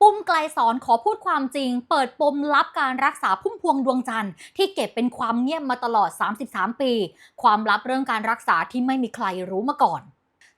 ปุ้มไกลสอนขอพูดความจริง เปิดปมลับการรักษาพุ่มพวงดวงจันทร์ที่เก็บเป็นความเงียบมาตลอด 33 ปี ความลับเรื่องการรักษาที่ไม่มีใครรู้มาก่อน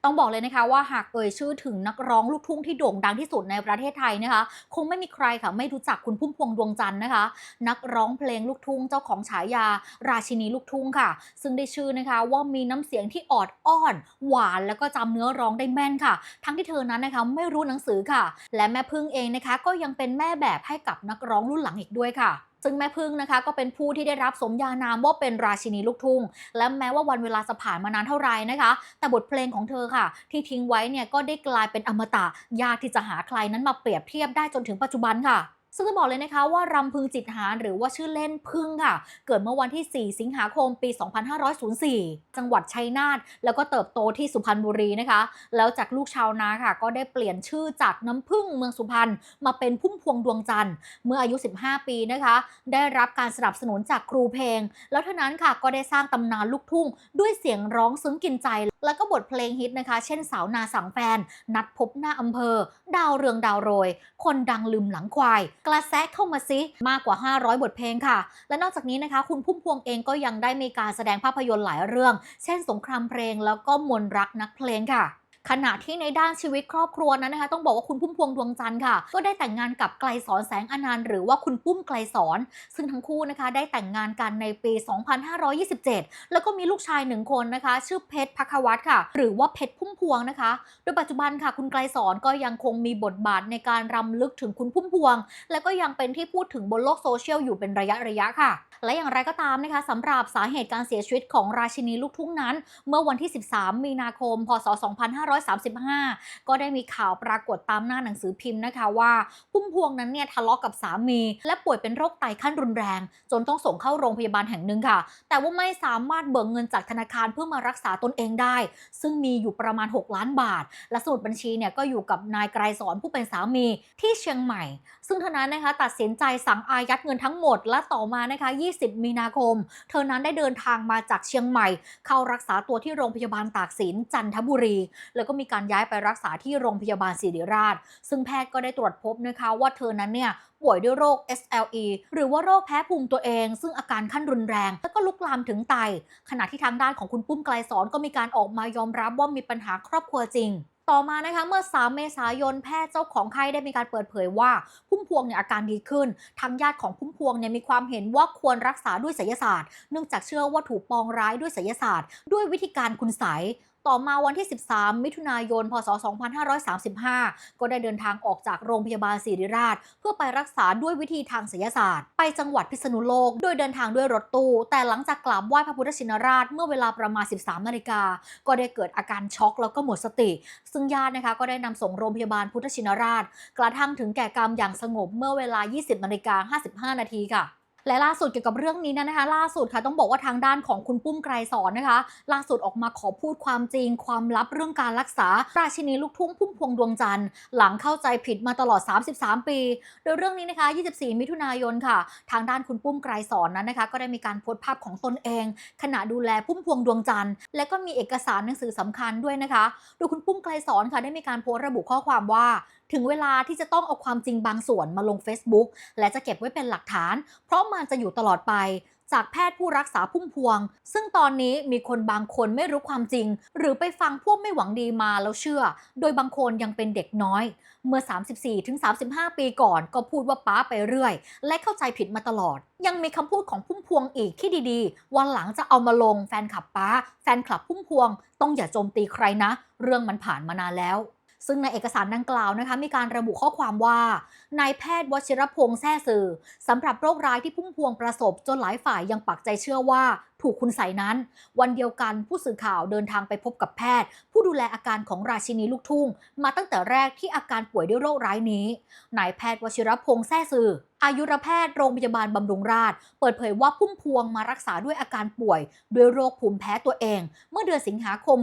ต้องบอกเลยนะคะว่าหากเอ่ยชื่อถึงนักร้องลูกทุ่งที่โด่งดังที่สุดในประเทศไทยนะคะ คงไม่มีใครค่ะไม่รู้จักคุณพุ่มพวงดวงจันทร์นะคะ นักร้องเพลงลูกทุ่งเจ้าของฉายา ราชินีลูกทุ่งค่ะ ซึ่งได้ชื่อนะคะว่ามีน้ำเสียงที่ออดอ้อน หวานแล้วก็จำเนื้อร้องได้แม่นค่ะ ทั้งที่เธอนั้นนะคะไม่รู้หนังสือค่ะ และแม่พึ่งเองนะคะ ก็ยังเป็นแม่แบบให้กับนักร้องรุ่นหลังอีกด้วยค่ะ ซึ่งแม่พึ่งนะคะก็เป็นผู้ที่ได้รับสมญานามว่าเป็นราชินีลูกทุ่ง และแม้ว่าวันเวลาจะผ่านมานานเท่าไหร่นะคะ แต่บทเพลงของเธอค่ะ ที่ทิ้งไว้เนี่ยก็ได้กลายเป็นอมตะยากที่จะหาใครนั้นมาเปรียบเทียบได้จนถึงปัจจุบันค่ะ ซึ่งจะบอกเลยนะคะว่ารำพึงจิตหารหรือว่าชื่อเล่นพึ่งค่ะ เกิดเมื่อวันที่ 4 สิงหาคมปี 2504 จังหวัดชัยนาทแล้วก็เติบโตที่สุพรรณบุรีนะคะ แล้วจากลูกชาวนาค่ะ ก็ได้เปลี่ยนชื่อจากน้ำพึ่งเมืองสุพรรณมาเป็นพุ่มพวงดวงจันทร์เมื่ออายุ 15 ปีนะคะ ได้รับการสนับสนุนจากครูเพลง แล้วเท่านั้นค่ะก็ได้สร้างตำนานลูกทุ่งด้วยเสียงร้องซึ้งกินใจ แล้วก็บทเพลงฮิตนะคะ เช่นสาวนาสังแฟน นัดพบหน้าอำเภอ ดาวเรืองดาวโรย คนดังลืมหลังควาย กระแซะเข้ามาซิมากกว่า 500 บทเพลงค่ะ และนอกจากนี้นะคะ คุณพุ่มพวงเองก็ยังได้มีการแสดงภาพยนตร์หลายเรื่อง เช่น สงครามเพลงแล้วก็มนรักนักเพลงค่ะ ขณะที่ในด้านชีวิตครอบครัวนั้นนะคะต้องบอกว่าคุณพุ่มพวงดวงจันทร์ค่ะ ก็ได้แต่งงานกับไกลสอนแสงอนันต์หรือว่าคุณปุ้มไกลสอน ซึ่งทั้งคู่นะคะได้แต่งงานกันในปี 2527 แล้วก็มีลูกชายหนึ่งคนนะคะ ชื่อเพชรพักวัตรค่ะ หรือว่าเพชรพุ่มพวงนะคะ โดยปัจจุบันค่ะ คุณไกลสอนก็ยังคงมีบทบาทในการรำลึกถึงคุณพุ่มพวง และก็ยังเป็นที่พูดถึงบนโลกโซเชียลอยู่เป็นระยะระยะค่ะ และอย่างไรก็ตามนะคะสำหรับสาเหตุการเสียชีวิตของราชินีลูกทุ่งนั้น เมื่อวันที่ 13 มีนาคม พศ2535 ก็ได้มีข่าวปรากฏตามหน้าหนังสือพิมพ์นะคะว่าพุ่มพวงนั้นเนี่ยทะเลาะกับสามี และป่วยเป็นโรคไตขั้นรุนแรง จนต้องส่งเข้าโรงพยาบาลแห่งหนึ่งค่ะ แต่ว่าไม่สามารถเบิกเงินจากธนาคารเพื่อมารักษาตนเองได้ ซึ่งมีอยู่ประมาณ 6 ล้านบาท และสมุดบัญชีเนี่ยก็อยู่กับนายไกรสอนผู้เป็นสามีที่เชียงใหม่ ซึ่งเธอนั้นนะคะตัดสินใจสั่งอายัดเงินทั้งหมด และต่อมานะคะ 20 มีนาคม เธอนั้นได้เดินทางมาจากเชียงใหม่ เข้ารักษาตัวที่โรงพยาบาลตากสินจันทบุรีแล้วก็มีการย้ายไปรักษาที่โรงพยาบาลศิริราช ซึ่งแพทย์ก็ได้ตรวจพบนะคะว่าเธอนั้นเนี่ยป่วยด้วยโรค SLE หรือว่าโรคแพ้ภูมิตัวเอง ซึ่งอาการขั้นรุนแรง แล้วก็ลุกลามถึงไต ขณะที่ทางด้านของคุณปุ้มไกลสอนก็มีการออกมายอมรับว่ามีปัญหาครอบครัวจริงต่อมานะคะเมื่อ 3 เมษายนแพทย์เจ้าของไข้ได้มีการเปิดเผยว่า พุ่มพวงเนี่ยอาการดีขึ้น ทางญาติของพุ่มพวงเนี่ยมีความเห็นว่าควรรักษาด้วยไสยศาสตร์ เนื่องจากเชื่อว่าถูกปองร้ายด้วยไสยศาสตร์ ด้วยวิธีการคุณไส ต่อมาวันที่ 13 มิถุนายน พศ 2535 ก็ได้เดินทางออกจากโรงพยาบาลศิริราช เพื่อไปรักษาด้วยวิธีทางศิลศาสตร์ ไปจังหวัดพิษณุโลก โดยเดินทางด้วยรถตู้ แต่หลังจากกราบไหว้พระพุทธชินราชเมื่อเวลาประมาณ 13 นาฬิกา ก็ได้เกิดอาการช็อกแล้วก็หมดสติ ซึ่งญาตินะคะก็ได้นำส่งโรงพยาบาลพุทธชินราช กระทั่งถึงแก่กรรมอย่างสงบเมื่อเวลา 20 นาฬิกา 55 นาทีค่ะ และล่าสุดเกี่ยวกับเรื่องนี้นะคะ ล่าสุดค่ะต้องบอกว่าทางด้านของคุณปุ้มไกรสอนนะคะ ล่าสุดออกมาขอพูดความจริง ความลับเรื่องการรักษา ราชินีลูกทุ่งพุ่มพวงดวงจันทร์ หลังเข้าใจผิดมาตลอด 33 ปี โดยเรื่องนี้นะคะ 24 มิถุนายนค่ะ ทางด้านคุณปุ้มไกรสอนนั้นนะคะ ก็ได้มีการโพสต์ภาพของตนเอง ขณะดูแลพุ่มพวงดวงจันทร์และก็มีเอกสารหนังสือสำคัญด้วยนะคะ โดยคุณปุ้มไกรสอนค่ะได้มีการโพสต์ระบุข้อความว่า ถึงเวลาที่จะต้องเอาความจริงบางส่วนมาลง Facebook และจะเก็บไว้เป็นหลักฐาน เพราะมันจะอยู่ตลอดไปจากแพทย์ผู้รักษาพุ่มพวง ซึ่งตอนนี้มีคนบางคนไม่รู้ความจริง หรือไปฟังพวกไม่หวังดีมาแล้วเชื่อ โดยบางคนยังเป็นเด็กน้อย เมื่อ 34-35 ปีก่อนก็พูดว่าป้าไปเรื่อย และเข้าใจผิดมาตลอด ยังมีคำพูดของพุ่มพวงอีกที่ดีๆ วันหลังจะเอามาลงแฟนคลับป้า แฟนคลับพุ่มพวง ต้องอย่าโจมตีใครนะ เรื่องมันผ่านมานานแล้ว ซึ่งในเอกสารดังกล่าวนะคะมีการระบุข้อความว่านายแพทย์วชิรพงษ์แซ่สื่อสำหรับโรคร้ายที่พุ่มพวงประสบจนหลายฝ่ายยังปักใจเชื่อว่าถูกคุณใส่นั้น วันเดียวกันผู้สื่อข่าวเดินทางไปพบกับแพทย์ ผู้ดูแลอาการของราชินีลูกทุ่ง มาตั้งแต่แรกที่อาการป่วยด้วยโรคร้ายนี้นายแพทย์วชิรพงษ์แซ่สื่อ อายุรแพทย์โรงพยาบาลบำรุงราษฎร์เปิดเผยว่าพุ่มพวงมารักษาด้วยอาการป่วย ด้วยโรคภูมิแพ้ตัวเอง เมื่อเดือนสิงหาคม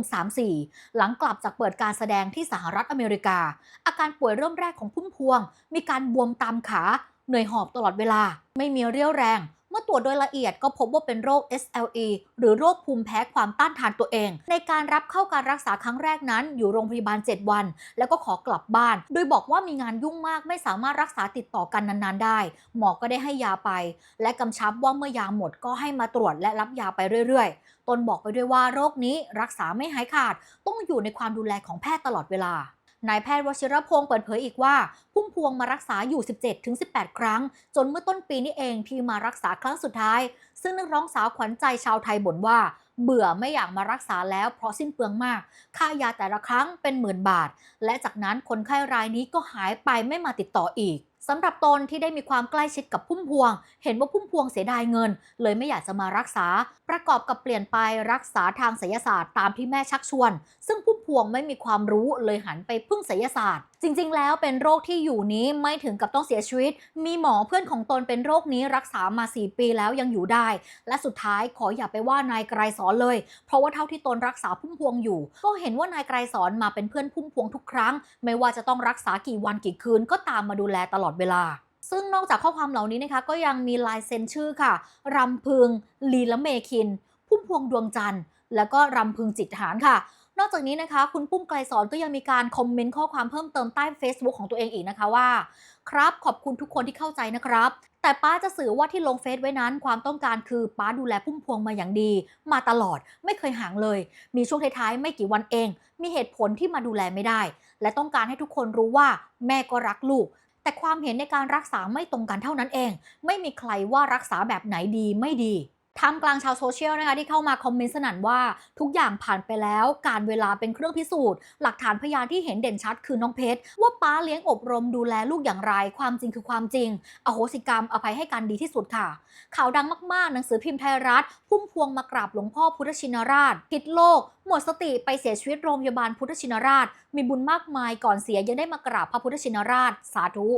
34 หลังกลับจากเปิดการแสดงที่สหรัฐอเมริกา อาการป่วยเริ่มแรกของพุ่มพวง มีการบวมตามขา เหนื่อยหอบตลอดเวลา ไม่มีเรี่ยวแรง เมื่อตรวจโดยละเอียดก็พบว่าเป็นโรค SLE หรือโรคภูมิแพ้ความต้านทานตัวเอง ในการรับเข้าการรักษาครั้งแรกนั้น อยู่โรงพยาบาล 7 วัน แล้วก็ขอกลับบ้าน โดยบอกว่ามีงานยุ่งมากไม่สามารถรักษาติดต่อกันนานๆได้ หมอก็ได้ให้ยาไป และกำชับว่าเมื่อยาหมดก็ให้มาตรวจและรับยาไปเรื่อยๆ ตนบอกไปด้วยว่าโรคนี้รักษาไม่หายขาด ต้องอยู่ในความดูแลของแพทย์ตลอดเวลา นายแพทย์วชิรพงศ์เปิดเผยอีกว่า พุ่มพวงมารักษาอยู่ 17-18 ครั้ง จนเมื่อต้นปีนี้เองที่มารักษาครั้งสุดท้าย ซึ่งนักร้องสาวขวัญใจชาวไทยบ่นว่า เบื่อไม่อยากมารักษาแล้วเพราะสิ้นเปลืองมาก ค่ายาแต่ละครั้งเป็นหมื่นบาท และจากนั้นคนไข้รายนี้ก็หายไปไม่มาติดต่ออีก สำหรับตนที่ได้มีความใกล้ชิดกับพุ่มพวง เห็นว่าพุ่มพวงเสียดายเงิน เลยไม่อยากจะมารักษา ประกอบกับเปลี่ยนไปรักษาทางไสยศาสตร์ตามที่แม่ชักชวน ซึ่งพุ่มพวงไม่มีความรู้เลยหันไปพึ่งไสยศาสตร์จริงๆ แล้วเป็นโรคที่อยู่นี้ไม่ถึงกับต้องเสียชีวิต มีหมอเพื่อนของตนเป็นโรคนี้รักษามา 4 ปีแล้วยังอยู่ได้ และสุดท้ายขออย่าไปว่านายไกรสอนเลย เพราะว่าเท่าที่ตนรักษาพุ่มพวงอยู่ ก็เห็นว่านายไกรสอนมาเป็นเพื่อนพุ่มพวงทุกครั้ง ไม่ว่าจะต้องรักษากี่วันกี่คืนก็ตามมาดูแลตลอดเวลาซึ่งนอกจากข้อความเหล่านี้นะคะก็ยังมีลายเซ็นชื่อค่ะ รำพึง ลีละเมคิน พุ่มพวงดวงจันทร์ แล้วก็รำพึงจิตหารค่ะ นอกจากนี้นะคะ คุณปุ้มไกลสอนก็ยังมีการคอมเมนต์ข้อความเพิ่มเติมใต้ Facebook ของตัวเองอีกนะคะว่า ครับขอบคุณทุกคนที่เข้าใจนะครับ แต่ป้าจะสื่อว่าที่ลงเฟซไว้นั้น ความต้องการคือป้าดูแลพุ่มพวงมาอย่างดี มาตลอดไม่เคยห่างเลย มีช่วงท้ายๆไม่กี่วันเอง มีเหตุผลที่มาดูแลไม่ได้ และต้องการให้ทุกคนรู้ว่า แม่ก็รักลูกแต่ความเห็นในการรักษาไม่ตรงกันเท่านั้นเอง ไม่มีใครว่ารักษาแบบไหนดีไม่ดี ท่ามกลางชาวโซเชียลนะคะที่เข้ามาคอมเมนต์สนั่นว่าทุกอย่างผ่านไปแล้ว การเวลาเป็นเครื่องพิสูจน์ หลักฐานพยานที่เห็นเด่นชัดคือน้องเพชร ว่าป้าเลี้ยงอบรมดูแลลูกอย่างไร ความจริงคือความจริง อโหสิกรรมอภัยให้กันดีที่สุดค่ะ ข่าวดังมากๆ หนังสือพิมพ์ไทยรัฐ พุ่มพวงมากราบหลวงพ่อพุทธชินราชพิดโลก หมดสติไปเสียชีวิตโรงพยาบาลพุทธชินราช มีบุญมากมายก่อนเสียยังได้มากราบพระพุทธชินราช สาธุ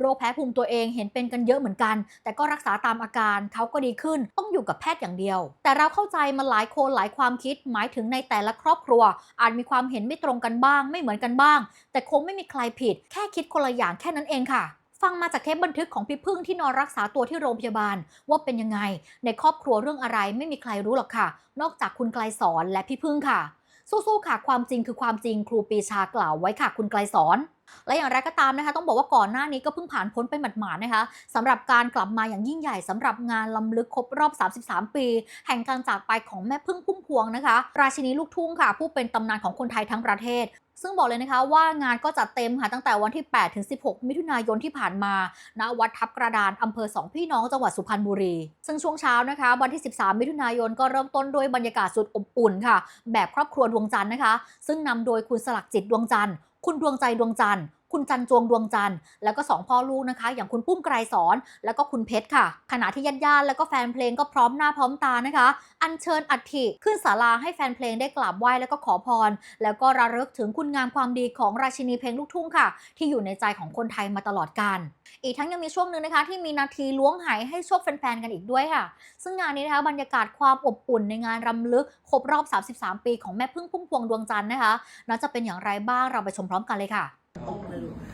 โรคแพ้ภูมิตัวเองเห็นเป็นกันเยอะเหมือนกัน แต่ก็รักษาตามอาการเขาก็ดีขึ้น ต้องอยู่กับแพทย์อย่างเดียว แต่เราเข้าใจมาหลายคนหลายความคิด หมายถึงในแต่ละครอบครัว อาจมีความเห็นไม่ตรงกันบ้าง ไม่เหมือนกันบ้าง แต่คงไม่มีใครผิด แค่คิดคนละอย่างแค่นั้นเองค่ะฟังมาจากเทปบันทึกของพี่พึ่งที่นอนรักษาตัวที่โรงพยาบาล ว่าเป็นยังไง ในครอบครัวเรื่องอะไรไม่มีใครรู้หรอกค่ะ นอกจากคุณไกลสอนและพี่พึ่งค่ะ สู้ๆค่ะความจริงคือความจริงครูปีชากล่าวไว้ค่ะคุณไกลสอนและอย่างไรก็ตามนะคะ ต้องบอกว่าก่อนหน้านี้ก็เพิ่งผ่านพ้นไปหมาดๆนะคะสำหรับการกลับมาอย่างยิ่งใหญ่สำหรับงานลำลึกครบรอบ 33 ปี แห่งการจากไปของแม่พึ่งพุ่มพวงนะคะ ราชินีลูกทุ่งค่ะ ผู้เป็นตำนานของคนไทยทั้งประเทศ ซึ่งบอกเลยนะคะว่างานก็จัดเต็มค่ะตั้งแต่วันที่ 8 ถึง 16 มิถุนายนที่ผ่านมาณวัดทับกระดานอำเภอสองพี่น้องจังหวัดสุพรรณบุรี ซึ่งช่วงเช้านะคะ วันที่ 13 มิถุนายนก็เริ่มต้นด้วยบรรยากาศสุดอบอุ่นค่ะ แบบครอบครัวดวงจันทร์นะคะ ซึ่งนำโดยคุณสลักจิตดวงจันทร์คุณดวงใจดวงจันทร์ คุณจันจวงดวงจันทร์แล้วก็สองพ่อลูกนะคะ อย่างคุณปุ้มไกรสอน แล้วก็คุณเพชรค่ะ ขณะที่ญาติญาติแล้วก็แฟนเพลงก็พร้อมหน้าพร้อมตานะคะ อัญเชิญอัฐิขึ้นศาลาให้แฟนเพลงได้กราบไหว้แล้วก็ขอพร แล้วก็ระลึกถึงคุณงามความดีของราชินีเพลงลูกทุ่งค่ะ ที่อยู่ในใจของคนไทยมาตลอดกาลอีกทั้งยังมีช่วงหนึ่งนะคะที่มีนาทีล้วงหายให้โชคแฟนๆกันอีกด้วยค่ะ ซึ่งงานนี้นะคะบรรยากาศความอบอุ่นในงานรำลึกครบรอบ 33 ปีของแม่พึ่งพุ่มพวงดวงจันทร์นะคะน่าจะเป็นอย่างไรบ้างเราไปชมพร้อมกันเลยค่ะ On the.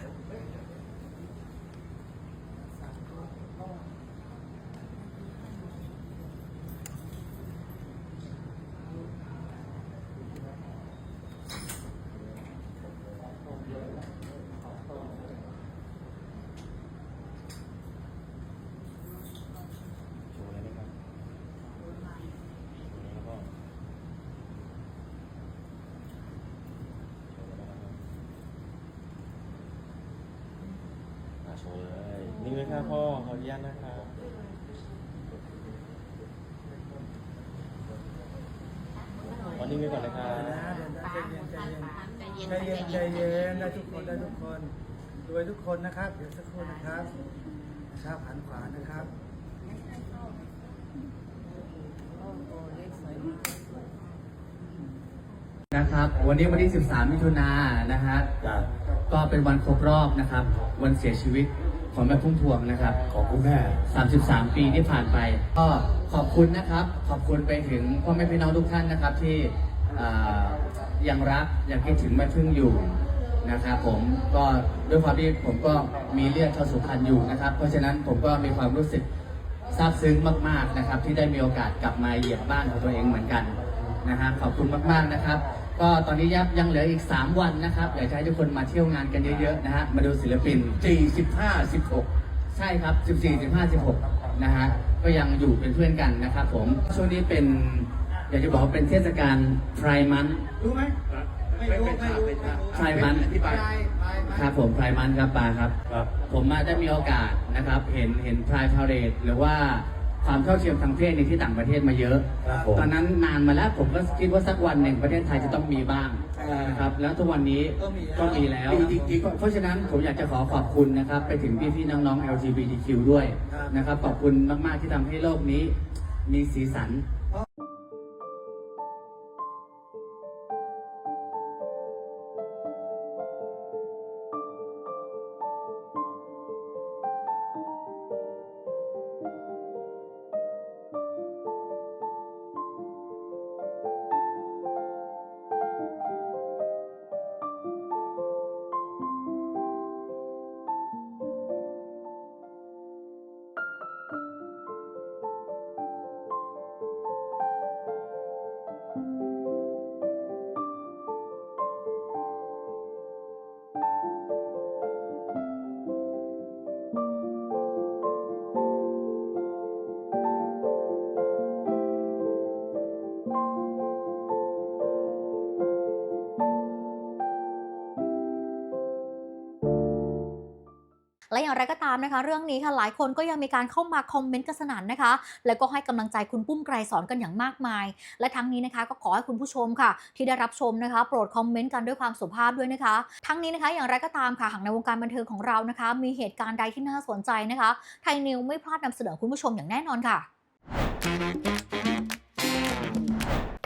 โชว์เลยนะครับอะโชว์เลยนิ่งเลยครับพ่อขออนุญาตนะครับขอนิ่งไว้ก่อนนะครับนะเดี๋ยวนะใจเย็นใจเย็นใจเย็นใจเย็นได้ทุกคนได้ทุกคนรวยทุกคนนะครับ เดี๋ยวสักครู่นะครับชาหันขวานะครับนะครับ วันนี้วันที่ 13 มิถุนายนนะฮะจ้ะ ก็เป็นวันครบรอบนะครับ วันเสียชีวิตของแม่พุ่มพวงนะครับ ขอบคุณแม่ 33 ปีที่ผ่านไป ก็ขอบคุณนะครับ ขอบคุณไปถึงพ่อแม่พี่น้องทุกท่านนะครับที่อ่ายังรักยังคิดถึงแม่พึ่งอยู่นะครับผมก็ด้วยความที่ผมก็มีเลือดชาวสุพรรณอยู่นะครับ เพราะฉะนั้นผมก็มีความรู้สึกซาบซึ้งมาก ๆนะครับ ที่ได้มีโอกาสกลับมาเหยียบบ้านของตัวเองเหมือนกันนะฮะขอบคุณมากๆนะครับ ก็ตอนนี้ยับยังเหลืออีก 3 วันนะครับอยากจะให้ทุกคนมาเที่ยวงานกันเยอะๆนะฮะมาดูศิลปิน 45 16 ใช่ครับ 14 15 16 นะฮะก็ยังอยู่เป็นเพื่อนกันนะครับผมช่วงนี้เป็นอยากจะบอกว่าเป็นเทศกาลไพร์มันรู้ไหมไม่รู้ไม่รู้ไพร์มันอธิบายครับผมไพร์มันครับปาครับครับผมมาได้มีโอกาสนะครับ เห็นเห็นไพร์พาเรดหรือว่า ความเท่าเทียมทางเพศในที่ต่างประเทศมาเยอะ ครับผม ตอนนั้นนานมาแล้วผมก็คิดว่าสักวันหนึ่งประเทศไทยจะต้องมีบ้างนะครับ แล้วทุกวันนี้ก็มีแล้วดีจริงๆเพราะฉะนั้นผมอยากจะขอขอบคุณนะครับ ไปถึงพี่ๆน้องๆ LGBTQ ด้วยนะครับ ขอบคุณมากๆที่ทำให้โลกนี้มีสีสัน และอย่างไรก็ตามนะคะ เรื่องนี้ค่ะหลายคนก็ยังมีการเข้ามาคอมเมนต์กันสนั่นนะคะ แล้วก็ให้กำลังใจคุณปุ้มไกรสอนกันอย่างมากมาย และทั้งนี้นะคะก็ขอให้คุณผู้ชมค่ะ ที่ได้รับชมนะคะ โปรดคอมเมนต์กันด้วยความสุภาพด้วยนะคะ ทั้งนี้นะคะ อย่างไรก็ตามค่ะหากในวงการบันเทิงของเรานะคะ มีเหตุการณ์ใดที่น่าสนใจนะคะ ไทยนิวไม่พลาดนำเสนอคุณผู้ชมอย่างแน่นอนค่ะ